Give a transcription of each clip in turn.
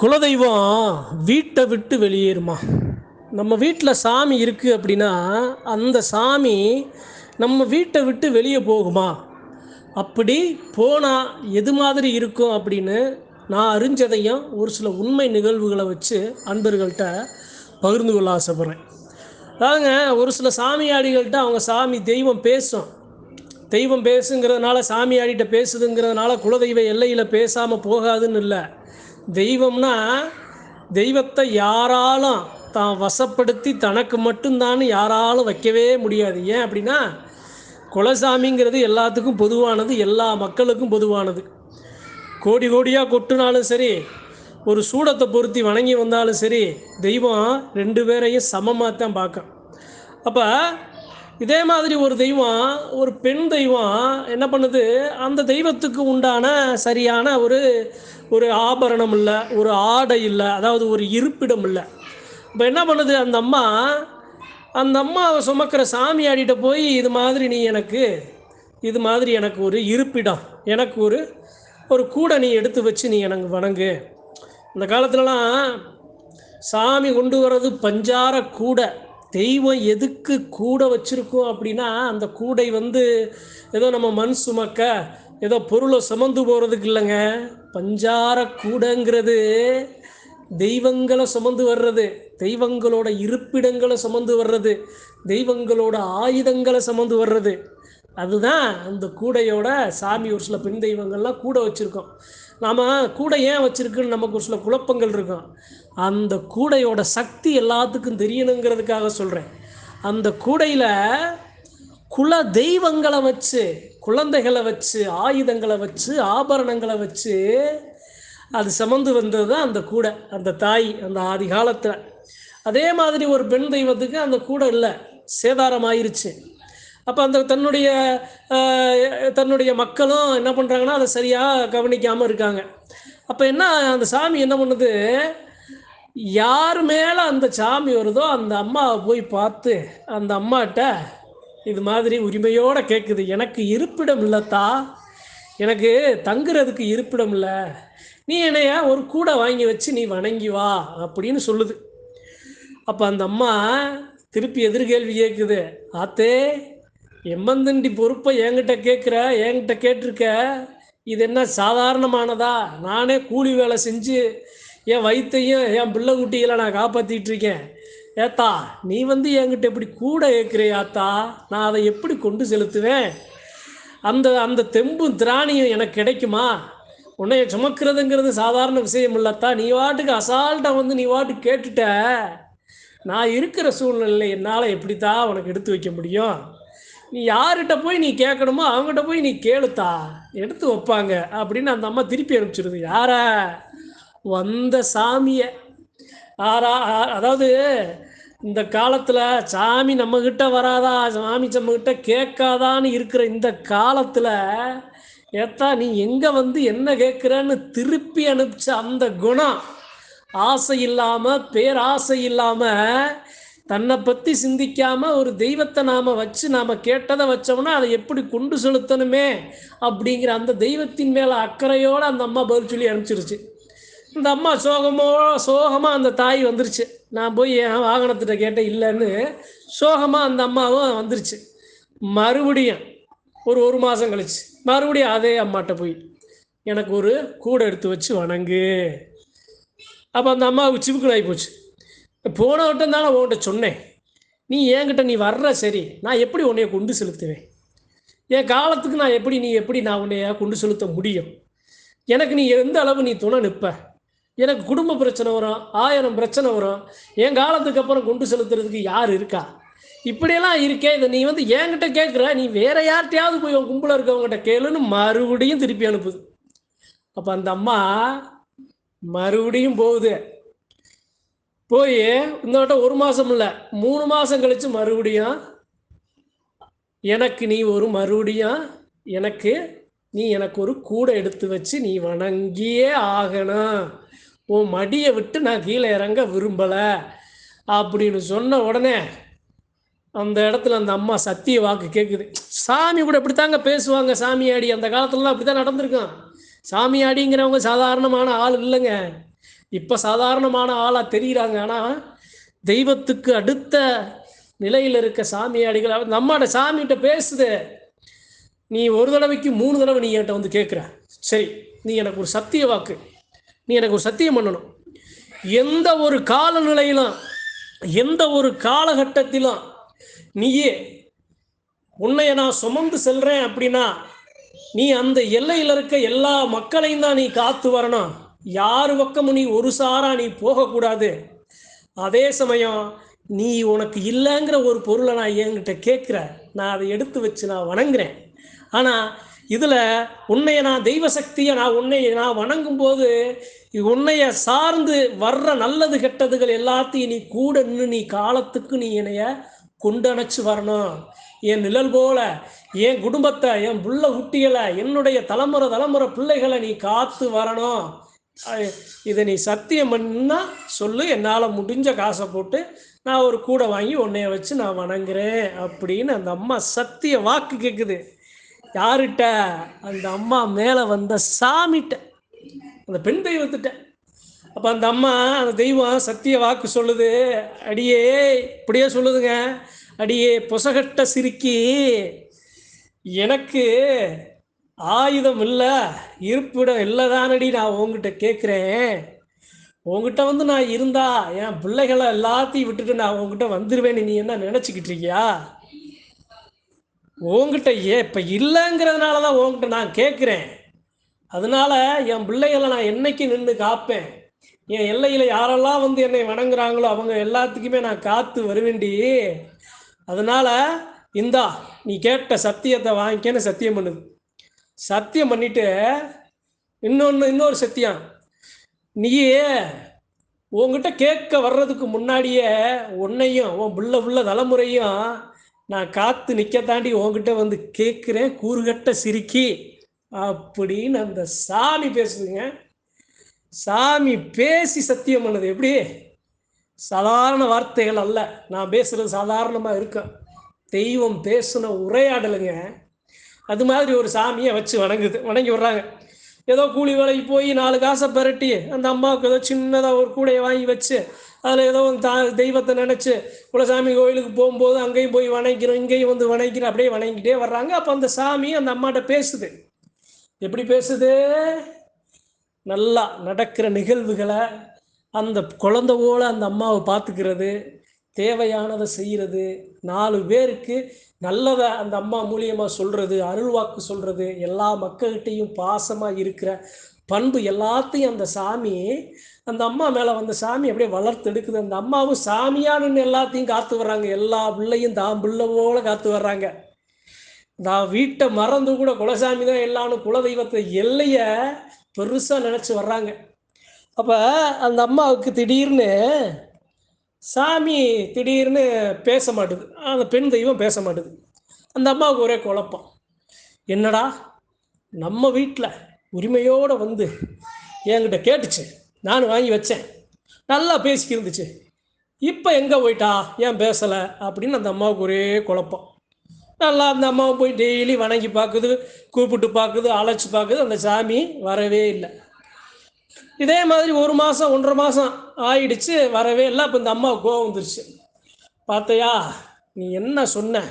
குலதெய்வம் வீட்டை விட்டு வெளியேறுமா. நம்ம வீட்டில் சாமி இருக்குது அப்படின்னா அந்த சாமி நம்ம வீட்டை விட்டு வெளியே போகுமா? அப்படி போனால் எது மாதிரி இருக்கும் அப்படின்னு நான் அறிஞ்சதையும் ஒரு சில உண்மை நிகழ்வுகளை வச்சு அன்பர்கள்ட்ட பகிர்ந்து கொள்ள ஆசைப்பட்றேன். அதாங்க ஒரு சில சாமியாடிகள்கிட்ட அவங்க சாமி தெய்வம் பேசும். தெய்வம் பேசுங்கிறதுனால சாமியாடிகிட்ட பேசுதுங்கிறதுனால குலதெய்வ எல்லையில் பேசாமல் போகாதுன்னு இல்லை. தெய்வம்னா தெய்வத்தை யாராலும் தான் வசப்படுத்தி தனக்கு மட்டும்தான் யாராலும் வைக்கவே முடியாது. ஏன் அப்படின்னா குலசாமிங்கிறது எல்லாத்துக்கும் பொதுவானது எல்லா மக்களுக்கும் பொதுவானது. கோடி கோடியாக கொட்டினாலும் சரி ஒரு சூடத்தை பொருத்தி வணங்கி வந்தாலும் சரி தெய்வம் ரெண்டு பேரையும் சமமாக தான் பார்க்கும். அப்போ இதே மாதிரி ஒரு தெய்வம் ஒரு பெண் தெய்வம் என்ன பண்ணுது? அந்த தெய்வத்துக்கு உண்டான சரியான ஒரு ஒரு ஆபரணம் இல்லை ஒரு ஆடை இல்லை அதாவது ஒரு இருப்பிடம் இல்லை. இப்போ என்ன பண்ணுது அந்த அம்மா? அந்த அம்மாவை சுமக்கிற சாமி ஆடிட்ட போய் இது மாதிரி நீ எனக்கு இது மாதிரி எனக்கு ஒரு இருப்பிடம் எனக்கு ஒரு ஒரு கூடை நீ எடுத்து வச்சு நீ எனக்கு வணங்கு. இந்த காலத்துலலாம் சாமி கொண்டு வர்றது பஞ்சார கூடை. தெய்வம் எதுக்கு கூடை வச்சுருக்கோம் அப்படின்னா அந்த கூடை வந்து ஏதோ நம்ம மண் சுமக்க ஏதோ பொருளை சுமந்து போகிறதுக்கு இல்லைங்க. பஞ்சார கூடங்கிறது தெய்வங்களை சுமந்து வர்றது தெய்வங்களோட இருப்பிடங்களை சுமந்து வர்றது தெய்வங்களோட ஆயுதங்களை சுமந்து வர்றது. அதுதான் அந்த கூடையோட சாமி ஒரு சில பெண் தெய்வங்கள்லாம் கூட வச்சுருக்கோம். நாம் கூடை ஏன் வச்சுருக்குன்னு நமக்கு ஒரு சில குழப்பங்கள் இருக்கும். அந்த கூடையோட சக்தி எல்லாத்துக்கும் தெரியணுங்கிறதுக்காக சொல்கிறேன் அந்த கூடையில் குல தெய்வங்களை வச்சு குழந்தைகளை வச்சு ஆயுதங்களை வச்சு ஆபரணங்களை வச்சு அது சுமந்து வந்தது தான் அந்த கூடை அந்த தாய் அந்த ஆதி காலத்தில். அதே மாதிரி ஒரு பெண் தெய்வத்துக்கு அந்த கூடை இல்லை சேதாரம் ஆயிருச்சு அப்போ அந்த தன்னுடைய தன்னுடைய மக்களும் என்ன பண்ணுறாங்கன்னா அதை சரியாக கவனிக்காமல் இருக்காங்க. அப்போ என்ன அந்த சாமி என்ன பண்ணுது? யார் மேலே அந்த சாமி வருதோ அந்த அம்மாவை போய் பார்த்து அந்த அம்மாட்ட இது மாதிரி உரிமையோடு கேட்குது எனக்கு இருப்பிடம் இல்லைத்தா எனக்கு தங்குறதுக்கு இருப்பிடம் இல்லை. நீ என்னைய ஒரு கூடை வாங்கி வச்சு நீ வணங்கி வா அப்படின்னு சொல்லுது. அப்போ அந்த அம்மா திருப்பி எதிர்கேள்வி கேட்குது ஆத்தே எம்மந்தண்டி பொறுப்பை என்கிட்ட கேட்குற என்கிட்ட கேட்டிருக்க இது என்ன சாதாரணமானதா? நானே கூலி வேலை செஞ்சு என் வயிற்றையும் என் பிள்ளை குட்டிகளை நான் காப்பாற்றிட்டு இருக்கேன். ஏத்தா நீ வந்து என்கிட்ட இப்படி கூட கேட்குறியாத்தா நான் அதை எப்படி கொண்டு செலுத்துவேன்? அந்த அந்த தெம்பும் திராணியும் எனக்கு கிடைக்குமா? உன்னைய சுமக்கிறதுங்கிறது சாதாரண விஷயம் இல்லத்தா நீ வாட்டுக்கு அசால்ட்டாக வந்து நீ வாட்டுக்கு கேட்டுட்ட. நான் இருக்கிற சூழ்நிலையில் என்னால் எப்படித்தா உனக்கு எடுத்து வைக்க முடியும்? நீ யார்கிட்ட போய் நீ கேட்கணுமோ அவங்ககிட்ட போய் நீ கேளுத்தா. எடுத்து வைப்பாங்க அப்படின்னு அந்த அம்மா திருப்பி அனுப்பிச்சிருது. யார? வந்த சாமியை. ஆறா ஆ- அதாவது இந்த காலத்தில் சாமி நம்மக்கிட்ட வராதா சாமி நம்மக்கிட்ட கேட்காதான்னு இருக்கிற இந்த காலத்தில் ஏத்தா நீ எங்கே வந்து என்ன கேட்குறன்னு திருப்பி அனுப்பிச்ச அந்த குணம் ஆசை இல்லாமல் பேராசை இல்லாமல் தன்னை பற்றி சிந்திக்காமல் ஒரு தெய்வத்தை நாம் வச்சு நாம் கேட்டதை வச்சோம்னா அதை எப்படி கொண்டு செலுத்தணுமே அப்படிங்கிற அந்த தெய்வத்தின் மேலே அக்கறையோடு அந்த அம்மா பதில் சொல்லி அனுப்பிச்சிருச்சு. இந்த அம்மா சோகமோ சோகமாக அந்த தாய் வந்துருச்சு. நான் போய் என் வாகனத்திட்ட கேட்டேன் இல்லைன்னு சோகமாக அந்த அம்மாவும் வந்துருச்சு. மறுபடியும் ஒரு ஒரு மாதம் கழிச்சு மறுபடியும் அதே அம்மாட்ட போய் எனக்கு ஒரு கூடை எடுத்து வச்சு வணங்கு. அப்போ அந்த அம்மாவுக்கு சிவுக்கள் ஆகி போச்சு. போன வட்டம் தானே உன்கிட்ட சொன்னேன். நீ என்கிட்ட நீ வர்ற சரி நான் எப்படி உன்னைய கொண்டு செலுத்துவேன்? என் காலத்துக்கு நான் எப்படி நீ எப்படி நான் உன்னைய கொண்டு செலுத்த முடியும்? எனக்கு நீ எந்த அளவு நீ துணை நிற்ப எனக்கு குடும்ப பிரச்சனை வரும் ஆயிரம் பிரச்சனை வரும். என் காலத்துக்கு அப்புறம் கொண்டு செலுத்துறதுக்கு யார் இருக்கா? இப்படியெல்லாம் இருக்கே இதை நீ வந்து என்கிட்ட கேட்குற நீ வேற யார்கிட்டயாவது போய் உன் கும்பல இருக்கவங்ககிட்ட கேளுன்னு மறுபடியும் திருப்பி அனுப்புது. அப்போ அந்த அம்மா மறுபடியும் போகுது. போய் இந்த வட்டம் ஒரு மாதம் இல்லை மூணு மாதம் கழித்து மறுபடியும் எனக்கு நீ ஒரு மறுபடியும் எனக்கு நீ எனக்கு ஒரு கூடை எடுத்து வச்சு நீ வணங்கியே ஆகணும். உன் மடியை விட்டு நான் கீழே இறங்க விரும்பலை அப்படின்னு சொன்ன உடனே அந்த இடத்துல அந்த அம்மா சத்திய வாக்கு கேட்குது சாமி கூட இப்படித்தாங்க பேசுவாங்க. சாமியாடி அந்த காலத்துலலாம் அப்படி தான் நடந்திருக்கும் சாமியாடிங்கிறவங்க சாதாரணமான ஆள் இல்லைங்க. இப்போ சாதாரணமான ஆளாக தெரிகிறாங்க ஆனால் தெய்வத்துக்கு அடுத்த நிலையில் இருக்க சாமியாடிகள் அவ- நம்மோட சாமிகிட்ட பேசுது. நீ ஒரு தடவைக்கு மூணு தடவை நீ என்கிட்ட வந்து கேட்குற சரி நீ எனக்கு ஒரு சத்திய வாக்கு. நீ எனக்கு ஒரு சத்தியம் பண்ணணும். எந்த ஒரு காலநிலையிலும் எந்த ஒரு காலகட்டத்திலும் நீயே உன்னைய நான் சுமந்து செல்றேன் அப்படின்னா நீ அந்த எல்லையில் இருக்க எல்லா மக்களையும் தான் நீ காத்து வரணும். யார் பக்கமும் நீ ஒரு சாரா நீ போகக்கூடாது. அதே சமயம் நீ உனக்கு இல்லைங்கிற ஒரு பொருளை நான் என்கிட்ட கேட்குற நான் அதை எடுத்து வச்சு நான் வணங்குறேன். ஆனால் இதில் உன்னைய நான் தெய்வ சக்தியை நான் உன்னை நான் வணங்கும் போது உன்னைய சார்ந்து வர்ற நல்லது கெட்டதுகள் எல்லாத்தையும் நீ கூட நின்று நீ காலத்துக்கு நீ என்னைய கொண்டணைச்சு வரணும். என் நிழல் போல என் குடும்பத்தை என் புள்ள குட்டிகளை என்னுடைய தலைமுறை தலைமுறை பிள்ளைகளை நீ காத்து வரணும். இதை நீ சத்தியம் பண்ணா சொல்லு என்னால் முடிஞ்ச காசை போட்டு நான் ஒரு கூடை வாங்கி உன்னைய வச்சு நான் வணங்குறேன் அப்படின்னு அந்த அம்மா சத்திய வாக்கு கேட்குது யார்கிட்ட அந்த அம்மா மேலே வந்த சாமிட்ட. அந்த பெண் தெய்வத்திட்ட. அப்போ அந்த அம்மா அந்த தெய்வம் சத்திய வாக்கு சொல்லுது. அடியே இப்படியே சொல்லுதுங்க. அடியே பொசகட்ட சிரிக்கி எனக்கு ஆயுதம் இல்லை இருப்பிடம் இல்லைதானடி நான் உங்ககிட்ட கேட்குறேன் உங்ககிட்ட வந்து நான் இருந்தா என் பிள்ளைகளை எல்லாத்தையும் விட்டுட்டு நான் உங்ககிட்ட வந்துடுவேன்னு நீ என்ன நினச்சிக்கிட்டு இருக்கியா? உங்ககிட்ட ஏ இப்போ இல்லைங்கிறதுனால தான் உங்ககிட்ட நான் கேட்குறேன் அதனால என் பிள்ளைகளை நான் என்னைக்கு நின்று காப்பேன்? என் எல்லையில் யாரெல்லாம் வந்து என்னை வணங்குறாங்களோ அவங்க எல்லாத்துக்குமே நான் காத்து வருவேண்டி. அதனால இந்தா நீ கேட்ட சத்தியத்தை வாங்கிக்கன்னு சத்தியம் பண்ணுது. சத்தியம் பண்ணிட்டு இன்னொன்று இன்னொரு சத்தியம். நீயே உங்ககிட்ட கேட்க வர்றதுக்கு முன்னாடியே உன்னையும் உன் புள்ள புள்ள தலைமுறையும் நான் காத்து நிற்க தாண்டி உங்ககிட்ட வந்து கேட்குறேன் கூறுகட்ட சிரிக்கி. அப்படின்னு அந்த சாமி பேசுதுங்க. சாமி பேசி சத்தியம் பண்ணது எப்படி? சாதாரண வார்த்தைகள் அல்ல. நான் பேசுறது சாதாரணமாக இருக்கும் தெய்வம் பேசின உரையாடலுங்க. அது மாதிரி ஒரு சாமியை வச்சு வணங்குது வணங்கி விடுறாங்க. ஏதோ கூலி வேலைக்கு போய் நாலு காசை பரட்டி அந்த அம்மாவுக்கு ஏதோ சின்னதாக ஒரு கூடையை வாங்கி வச்சு அதில் ஏதோ தா தெய்வத்தை நினச்சி குலசாமி கோயிலுக்கு போகும்போது அங்கேயும் போய் வணங்கிறோம் இங்கேயும் வந்து வணங்கிறோம் அப்படியே வணங்கிட்டே வர்றாங்க. அப்போ அந்த சாமி அந்த அம்மாட்ட பேசுது. எப்படி பேசுது? நல்லா நடக்கிற நிகழ்வுகளை அந்த குழந்தை போல அந்த அம்மாவை பார்த்துக்கிறது தேவையானதை செய்கிறது. நாலு பேருக்கு நல்லதை அந்த அம்மா மூலியமாக சொல்கிறது அருள்வாக்கு சொல்கிறது எல்லா மக்கள்கிட்டையும் பாசமாக இருக்கிற பண்பு எல்லாத்தையும் அந்த சாமி அந்த அம்மா மேலே வந்த சாமி அப்படியே வளர்த்து எடுக்குது. அந்த அம்மாவும் சாமியானுன்னு எல்லாத்தையும் காத்து வர்றாங்க. எல்லா பிள்ளையும் தான் பிள்ளை போல காத்து வர்றாங்க. நான் வீட்டை மறந்து கூட குலசாமி தான் எல்லாம்னு குலதெய்வத்தை எல்லையை பெருசாக நினச்சி வர்றாங்க. அப்போ அந்த அம்மாவுக்கு திடீர்னு சாமி திடீர்னு பேச மாட்டுது. அந்த பெண் தெய்வம் பேச மாட்டுது. அந்த அம்மாவுக்கு ஒரே குழப்பம். என்னடா நம்ம வீட்டில் உரிமையோடு வந்து என்கிட்ட கேட்டுச்சு. நான் வாங்கி வச்சேன். நல்லா பேசிக்கி இருந்துச்சு. இப்போ எங்கே போயிட்டா? ஏன் பேசலை? அப்படின்னு அந்த அம்மாவுக்கு ஒரே குழப்பம். நல்லா அந்த அம்மாவை போய் டெய்லி வணங்கி பார்க்குது கூப்பிட்டு பார்க்குது அழைச்சி பார்க்குது அந்த சாமி வரவே இல்லை. இதே மாதிரி ஒரு மாதம் ஒன்றரை மாதம் ஆயிடுச்சு வரவே இல்லை. அப்போ இந்த அம்மாவுக்கு கோவம் வந்துருச்சு. பார்த்தையா நீ என்ன சொன்ன?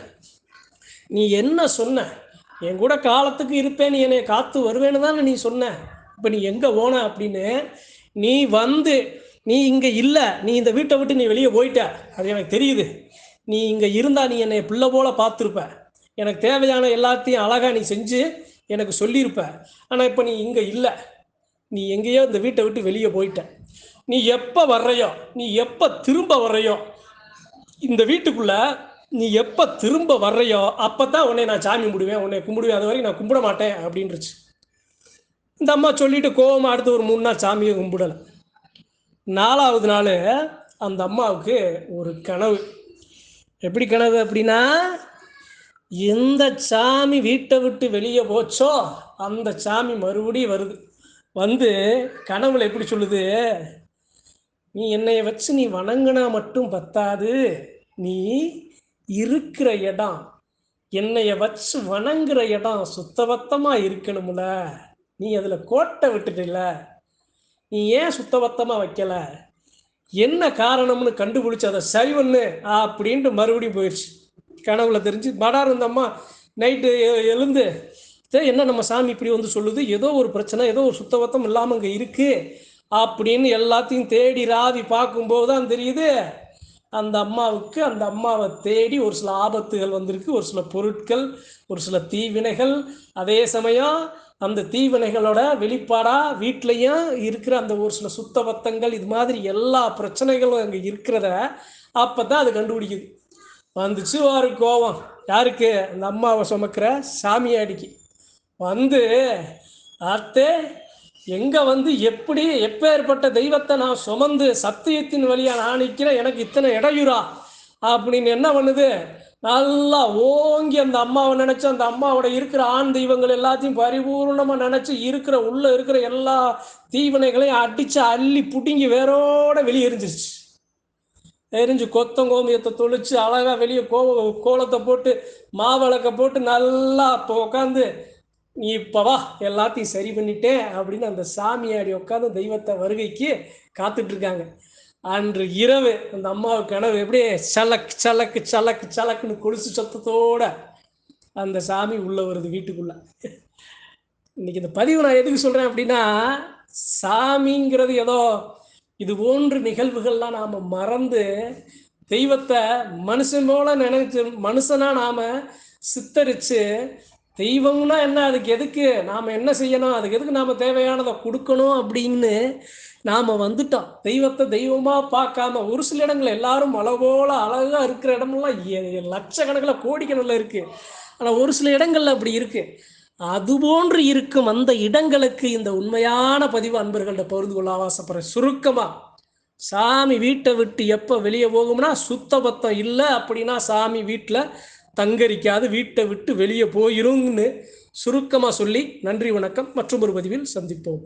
நீ என்ன சொன்ன? என் கூட காலத்துக்கு இருப்பேன் நீ என்னை காத்து வருவேன்னு தானே நீ சொன்ன. இப்போ நீ எங்கே போன அப்படின்னு நீ வந்து நீ இங்கே இல்லை நீ இந்த வீட்டை விட்டு நீ வெளியே போயிட்ட. அது எனக்கு தெரியுது. நீ இங்கே இருந்தால் நீ என்னை பிள்ளை போல பார்த்துருப்ப. எனக்கு தேவையான எல்லாத்தையும் அழகாக நீ செஞ்சு எனக்கு சொல்லியிருப்ப. ஆனால் இப்போ நீ இங்கே இல்லை. நீ எங்கேயோ இந்த வீட்டை விட்டு வெளியே போயிட்ட. நீ எப்போ வர்றையோ நீ எப்போ திரும்ப வர்றையோ இந்த வீட்டுக்குள்ளே நீ எப்போ திரும்ப வர்றையோ அப்போ தான் உன்னை நான் சாமி கும்பிடுவேன் உன்னை கும்பிடுவேன். அது வரைக்கும் நான் கும்பிட மாட்டேன் அப்படின்றுச்சு. இந்த அம்மா சொல்லிட்டு கோவமாக அடுத்து ஒரு மூணு நாள் சாமியை கும்பிடலை. நாலாவது நாள் அந்த அம்மாவுக்கு ஒரு கனவு. எப்படி கனவு அப்படின்னா எந்த சாமி வீட்டை விட்டு வெளியே போச்சோ அந்த சாமி மறுபடியும் வருது. வந்து கனவுல எப்படி சொல்லுது? நீ என்னைய வச்சு நீ வணங்கினா மட்டும் பத்தாது. நீ இருக்கிற இடம் என்னைய வச்சு வணங்குற இடம் சுத்தபத்தமாக இருக்கணும்ல? நீ அதில் கோட்டை விட்டுட்டில்ல? நீ ஏன் சுத்தபத்தமாக வைக்கல? என்ன காரணம்னு கண்டுபிடிச்சு அதை சரி ஒன்று அப்படின்ட்டு மறுபடியும் போயிடுச்சு கனவுல தெரிஞ்சு படார் இருந்தம்மா நைட்டு எழுந்து. என்ன நம்ம சாமி இப்படி வந்து சொல்லுது? ஏதோ ஒரு பிரச்சனை ஏதோ ஒரு சுத்தபத்தம் இல்லாமல் இங்கே இருக்குது அப்படின்னு எல்லாத்தையும் தேடி ராவி பார்க்கும்போது தான் தெரியுது. அந்த அம்மாவுக்கு அந்த அம்மாவை தேடி ஒரு சில ஆபத்துகள் வந்திருக்கு. ஒரு சில பொருட்கள் ஒரு சில தீவினைகள். அதே சமயம் அந்த தீவினைகளோட வெளிப்பாடா வீட்லேயும் இருக்கிற அந்த ஒரு சில சுத்தபத்தங்கள் இது மாதிரி எல்லா பிரச்சனைகளும் அங்கே இருக்கிறத அப்போ தான் அது கண்டுபிடிக்குது. வந்துச்சு ஒரு கோவம். யாருக்கு? அந்த அம்மாவை சுமக்கிற சாமியாடிக்கு. வந்து அத்தே எங்கே வந்து எப்படி எப்பேற்பட்ட தெய்வத்தை நான் சுமந்து சத்தியத்தின் வழியாக நான் நிற்கிறேன் எனக்கு இத்தனை இடையூறா? அப்படின்னு என்ன பண்ணுது? நல்லா ஓங்கி அந்த அம்மாவை நினைச்சு அந்த அம்மாவோட இருக்கிற ஆண் தெய்வங்கள் எல்லாத்தையும் பரிபூர்ணமா நினச்சி இருக்கிற உள்ளே இருக்கிற எல்லா தீவனைகளையும் அடித்து அள்ளி பிடுங்கி வேரோட வெளியே எரிஞ்சிருச்சு. எரிஞ்சு கொத்தங்கோமியத்தை தொளிச்சு அழகாக வெளியே கோ கோலத்தை போட்டு மாவிளக்க போட்டு நல்லா உட்காந்து நீ இப்போ வா எல்லாத்தையும் சரி பண்ணிட்டேன் அப்படின்னு அந்த சாமியாடி உட்காந்து தெய்வத்தை வருகைக்கு காத்துட்டு இருக்காங்க அன்று இரவு அந்த அம்மாவுக்கு கனவு எப்படியே சலக் சலக்கு சலக்கு சலக்குன்னு கொலுசு சத்தத்தோட அந்த சாமி உள்ள வருது வீட்டுக்குள்ள. இன்னைக்கு இந்த பதிவு நான் எதுக்கு சொல்றேன் அப்படின்னா சாமிங்கிறது ஏதோ இது போன்ற நிகழ்வுகள்லாம் நாம மறந்து தெய்வத்தை மனுஷன் போல நினைச்சு மனுஷனா நாம சித்தரிச்சு தெய்வம்னா என்ன? அதுக்கு எதுக்கு? நாம் என்ன செய்யணும்? அதுக்கு எதுக்கு நாம் தேவையானதை கொடுக்கணும் அப்படின்னு நாம் வந்துட்டோம். தெய்வத்தை தெய்வமாக பார்க்காம ஒரு சில இடங்கள் எல்லாரும் அளவோல அழகாக இருக்கிற இடமெல்லாம் லட்சக்கணக்கில் கோடிக்கணக்கில் இருக்குது ஆனால் ஒரு சில இடங்கள்ல அப்படி இருக்குது அதுபோன்று இருக்கும் அந்த இடங்களுக்கு இந்த உண்மையான பதிவு அன்பர்கள்ட்ட பகிர்ந்து கொள்ள ஆசைப்படுறேன் சுருக்கமாக சாமி வீட்டை விட்டு எப்போ வெளியே போகும்னா சுத்தபத்தம் இல்லை அப்படின்னா சாமி வீட்டில் தங்கரிக்காது வீட்டை விட்டு வெளியே போயிருங்கன்னு சுருக்கமாக சொல்லி நன்றி வணக்கம். மற்றும் ஒரு பதிவில் சந்திப்போம்.